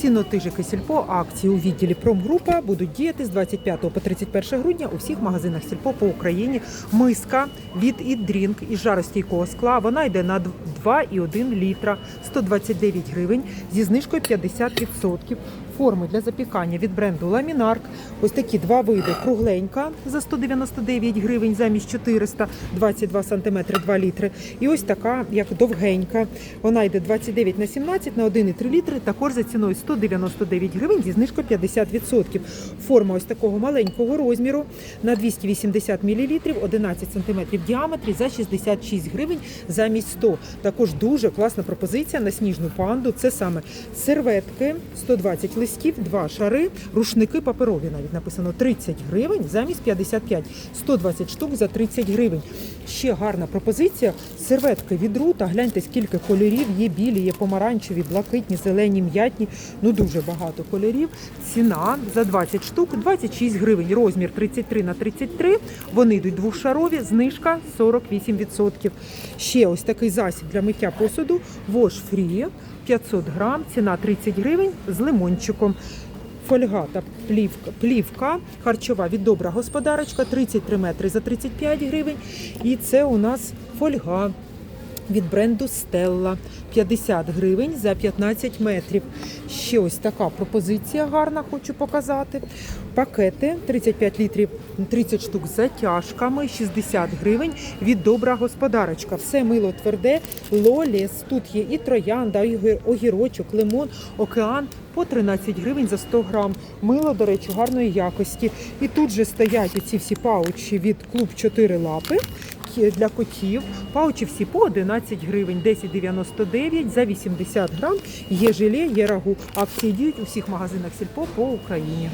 Цінотижики Сільпо акції у відділі Промгрупа будуть діяти з 25 по 31 грудня у всіх магазинах Сільпо по Україні. Миска від «Ідрінк» із жаростійкого скла. Вона йде на 2,1 літра, 129 гривень зі знижкою 50%. Форми для запікання від бренду Ламінарк. Ось такі два види. Кругленька за 199 гривень замість 400, 22 см 2 літри. І ось така, як довгенька. Вона йде 29 на 17 на 1,3 літри, також за ціною 199 гривень зі знижкою 50%. Форма ось такого маленького розміру на 280 мл, 11 см в діаметрі за 66 гривень замість 100. Також дуже класна пропозиція на сніжну панду. Це саме серветки 120 листів, два шари, рушники паперові навіть написано 30 гривень замість 55, 120 штук за 30 гривень. Ще гарна пропозиція. Серветки від рута. Гляньте, скільки кольорів є білі, є помаранчеві, блакитні, зелені, м'ятні. Ну дуже багато кольорів. Ціна за 20 штук 26 гривень. Розмір 33 на 33. Вони йдуть двошарові, знижка 48%. Ще ось такий засіб для миття посуду. Wash Free 500 грам, ціна 30 гривень з лимончиком. Фольга та плівка, плівка харчова від добра господарочка 33 метри за 35 гривень. І це у нас фольга від бренду Стелла 50 гривень за 15 метрів. Ще ось така пропозиція гарна, хочу показати. Пакети 35 літрів, 30 штук з затяжками, 60 гривень від добра господарочка. Все мило тверде, лоліс. Тут є і троянда, і огірочок, лимон, океан. По 13 гривень за 100 грам. Мило, до речі, гарної якості. І тут же стоять ці всі паучі від клуб 4 лапи для котів. Паучі всі по 11 гривень, 10,99 за 80 грам. Є желе, є рагу. Акції діють у всіх магазинах Сільпо по Україні.